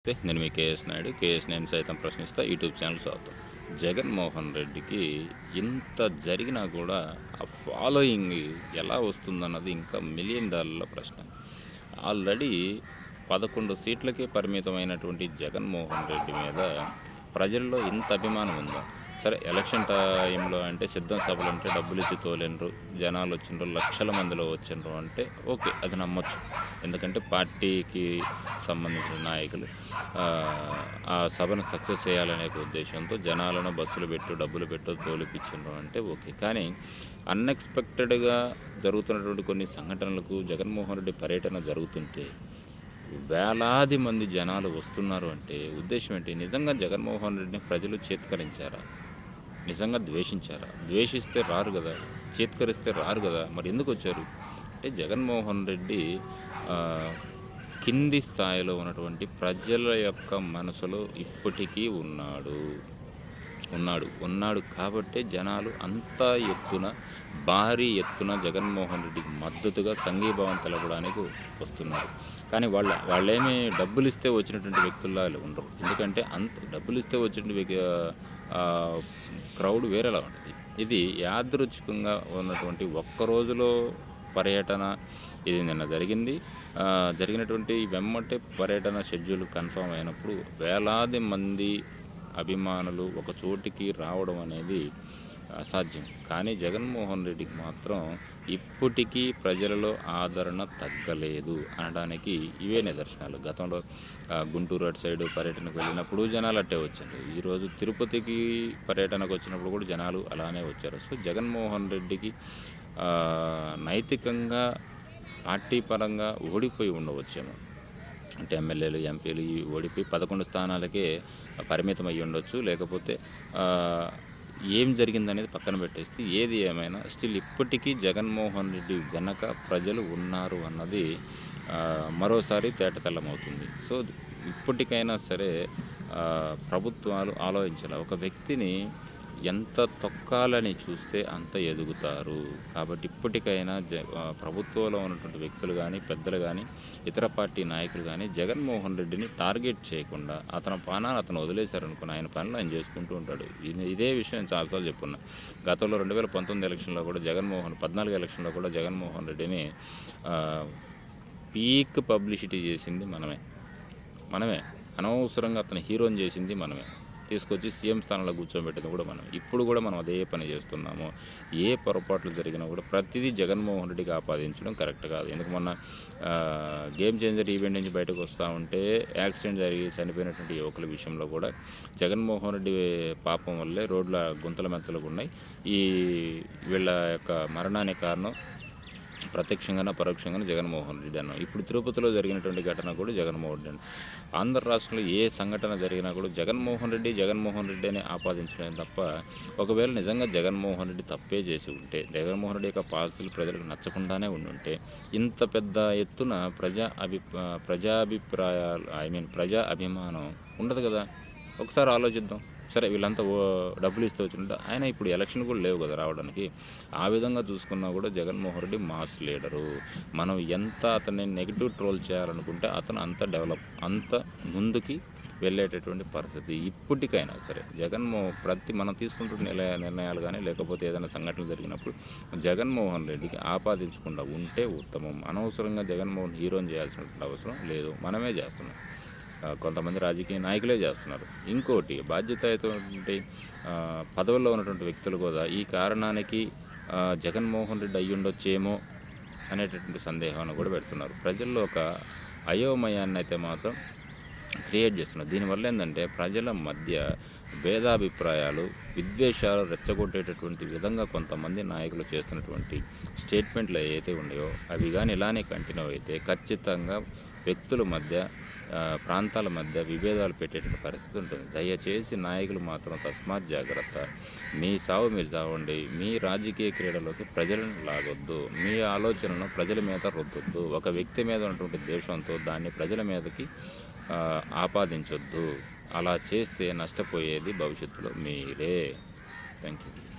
అయితే నేను మీ KS Naidu. KS నేను సైతం ప్రశ్నిస్తా. యూట్యూబ్ ఛానల్ స్వాగతం. జగన్మోహన్ రెడ్డికి ఇంత జరిగినా కూడా ఆ ఫాలోయింగ్ ఎలా వస్తుందన్నది ఇంకా మిలియన్ డాలర్ల ప్రశ్న. ఆల్రెడీ పదకొండు సీట్లకే పరిమితమైనటువంటి జగన్మోహన్ రెడ్డి మీద ప్రజల్లో ఇంత అభిమానం ఉందా? సరే ఎలక్షన్ టైంలో అంటే సిద్ధం సభలు అంటే డబ్బులు ఇచ్చి తోలేనరు జనాలు వచ్చిండ్రు లక్షల మందిలో వచ్చిండ్రు అంటే ఓకే అది నమ్మచ్చు. ఎందుకంటే పార్టీకి సంబంధించిన నాయకులు ఆ, సభను సక్సెస్ చేయాలనే ఒక ఉద్దేశంతో జనాలను బస్సులు పెట్టు డబ్బులు పెట్టు తోలిపించిండ్రు అంటే ఓకే. కానీ అన్ఎక్స్పెక్టెడ్గా జరుగుతున్నటువంటి కొన్ని సంఘటనలకు జగన్మోహన్ రెడ్డి పర్యటన జరుగుతుంటే వేలాది మంది జనాలు వస్తున్నారు అంటే ఉద్దేశం ఏంటి? నిజంగా జగన్మోహన్ రెడ్డిని ప్రజలు చేత్కరించారా? నిజంగా ద్వేషించారా? ద్వేషిస్తే రారు కదా. చేత్కరిస్తే రారు కదా. మరి ఎందుకు వచ్చారు? అంటే జగన్మోహన్ రెడ్డి కింది స్థాయిలో ఉన్నటువంటి ప్రజల యొక్క మనసులో ఇప్పటికీ ఉన్నాడు. ఉన్నాడు. ఉన్నాడు కాబట్టే జనాలు అంత ఎత్తున భారీ ఎత్తున జగన్మోహన్ రెడ్డికి మద్దతుగా సంఘీభావం తెలపడానికి వస్తున్నారు. కానీ వాళ్ళ వాళ్ళేమి డబ్బులు ఇస్తే వచ్చినటువంటి వ్యక్తుల్లా ఉండరు. ఎందుకంటే అంత డబ్బులు ఇస్తే వచ్చినటువంటి క్రౌడ్ వేరేలా ఉంటుంది. ఇది యాదృచ్ఛికంగా ఉన్నటువంటి ఒక్క రోజులో పర్యటన ఇది నిన్న జరిగింది. జరిగినటువంటి వెమ్మటే పర్యటన షెడ్యూల్ కన్ఫర్మ్ అయినప్పుడు వేలాది మంది అభిమానులు ఒక చోటికి రావడం అనేది అసాధ్యం. కానీ జగన్మోహన్ రెడ్డికి మాత్రం ఇప్పటికీ ప్రజలలో ఆదరణ తగ్గలేదు అనడానికి ఇవే నిదర్శనాలు. గతంలో గుంటూరు అటు సైడ్ పర్యటనకు వెళ్ళినప్పుడు జనాలు అట్టే వచ్చారు. ఈరోజు తిరుపతికి పర్యటనకు వచ్చినప్పుడు కూడా జనాలు అలానే వచ్చారు. సో జగన్మోహన్ రెడ్డికి నైతికంగా పార్టీ పరంగా ఓడిపోయి ఉండవచ్చేమో. అంటే ఎమ్మెల్యేలు ఎంపీలు ఓడిపోయి పదకొండు స్థానాలకే పరిమితం అయ్యి ఉండొచ్చు. లేకపోతే ఏం జరిగిందనేది పక్కన పెట్టేస్తే ఏది ఏమైనా స్టిల్ ఇప్పటికీ జగన్మోహన్ రెడ్డి వెనక ప్రజలు ఉన్నారు అన్నది మరోసారి తేటతెల్లమవుతుంది. సో ఇప్పటికైనా సరే ప్రభుత్వాలు ఆలోచించాలి? ఒక వ్యక్తిని ఎంత తొక్కాలని చూస్తే అంత ఎదుగుతారు. కాబట్టి ఇప్పటికైనా జ ప్రభుత్వంలో ఉన్నటువంటి వ్యక్తులు కానీ పెద్దలు కానీ ఇతర పార్టీ నాయకులు కానీ జగన్మోహన్ రెడ్డిని టార్గెట్ చేయకుండా అతని పానాన్ని అతను వదిలేశారనుకుని ఆయన పనులు ఆయన చేసుకుంటూ ఉంటాడు. ఇదే విషయం చాలాసార్లు చెప్పున్నా. గతంలో రెండు వేల పంతొమ్మిది ఎలక్షన్లో కూడా జగన్మోహన్ పద్నాలుగు ఎలక్షన్లో కూడా జగన్మోహన్ రెడ్డిని పీక్ పబ్లిసిటీ చేసింది మనమే. మనమే. అనవసరంగా అతను హీరోని చేసింది మనమే. తీసుకొచ్చి సీఎం స్థానంలో కూర్చోబెట్టింది కూడా మనం ఇప్పుడు కూడా మనం అదే పని చేస్తున్నాము. ఏ పొరపాట్లు జరిగినా కూడా ప్రతిదీ జగన్మోహన్ రెడ్డికి ఆపాదించడం కరెక్ట్ కాదు. ఎందుకు మొన్న గేమ్ చేంజర్ ఈవెంట్ నుంచి బయటకు వస్తూ ఉంటే యాక్సిడెంట్ జరిగి చనిపోయినటువంటి యువకుల విషయంలో కూడా జగన్మోహన్ రెడ్డి పాపం వల్లే రోడ్ల గుంతల మెత్తలు ఉన్నాయి. ఈ వీళ్ళ యొక్క మరణానికి కారణం ప్రత్యక్షంగానో పరోక్షంగానో జగన్మోహన్ రెడ్డి అన్నాం. ఇప్పుడు తిరుపతిలో జరిగినటువంటి ఘటన కూడా జగన్మోహన్ రెడ్డి ఆంధ్ర రాష్ట్రంలో ఏ సంఘటన జరిగినా కూడా జగన్మోహన్ రెడ్డి జగన్మోహన్ రెడ్డి అని ఆపాదించడం తప్ప ఒకవేళ నిజంగా జగన్మోహన్ రెడ్డి తప్పే చేసి ఉంటే జగన్మోహన్ రెడ్డి యొక్క పాలసీలు ప్రజలకు నచ్చకుండానే ఉండుంటే ఇంత పెద్ద ఎత్తున ప్రజా అభి ప్రజాభిప్రాయాలు ఐ మీన్ ప్రజా అభిమానం ఉండదు కదా? ఒకసారి ఆలోచిద్దాం. సరే వీళ్ళంతా డబ్బులు ఇస్తే వచ్చినట్టు. ఆయన ఇప్పుడు ఎలక్షన్ కూడా లేవు కదా రావడానికి. ఆ విధంగా చూసుకున్నా కూడా జగన్మోహన్ రెడ్డి మాస్ లీడరు. మనం ఎంత అతన్ని నెగిటివ్ ట్రోల్ చేయాలనుకుంటే అతను అంత డెవలప్ అంత ముందుకి వెళ్ళేటటువంటి పరిస్థితి ఇప్పటికైనా సరే. జగన్మో ప్రతి మనం తీసుకుంటున్న నిర్ణయాలు కానీ లేకపోతే ఏదైనా సంఘటనలు జరిగినప్పుడు జగన్మోహన్ రెడ్డికి ఆపాదించకుండా ఉంటే ఉత్తమం. అనవసరంగా జగన్మోహన్ హీరోని చేయాల్సిన అవసరం లేదు. మనమే చేస్తున్నాం. కొంతమంది రాజకీయ నాయకులే చేస్తున్నారు. ఇంకోటి బాధ్యత ఆ, పదవుల్లో ఉన్నటువంటి వ్యక్తులు కూడా ఈ కారణానికి జగన్మోహన్ రెడ్డి అయ్యి ఉండొచ్చేమో అనేటటువంటి సందేహాన్ని కూడా పెడుతున్నారు. ప్రజల్లో ఒక అయోమయాన్ని అయితే మాత్రం క్రియేట్ చేస్తున్నారు. దీనివల్ల ఏంటంటే ప్రజల మధ్య భేదాభిప్రాయాలు విద్వేషాలు రెచ్చగొట్టేటటువంటి విధంగా కొంతమంది నాయకులు చేస్తున్నటువంటి స్టేట్మెంట్లు ఏవైతే ఉన్నాయో అవి కానీ ఇలానే కంటిన్యూ అయితే ఖచ్చితంగా వ్యక్తుల మధ్య ప్రాంతాల మధ్య విభేదాలు పెట్టేటువంటి పరిస్థితి ఉంటుంది. దయచేసి నాయకులు మాత్రం తస్మాత్ జాగ్రత్త. మీ సావు మీరు చావండి. మీ రాజకీయ క్రీడలోకి ప్రజలను లాగొద్దు. మీ ఆలోచనను ప్రజల మీద రుద్దొద్దు. ఒక వ్యక్తి మీద ఉన్నటువంటి ద్వేషంతో దాన్ని ప్రజల మీదకి ఆపాదించొద్దు. అలా చేస్తే నష్టపోయేది భవిష్యత్తులో మీరే. Thank you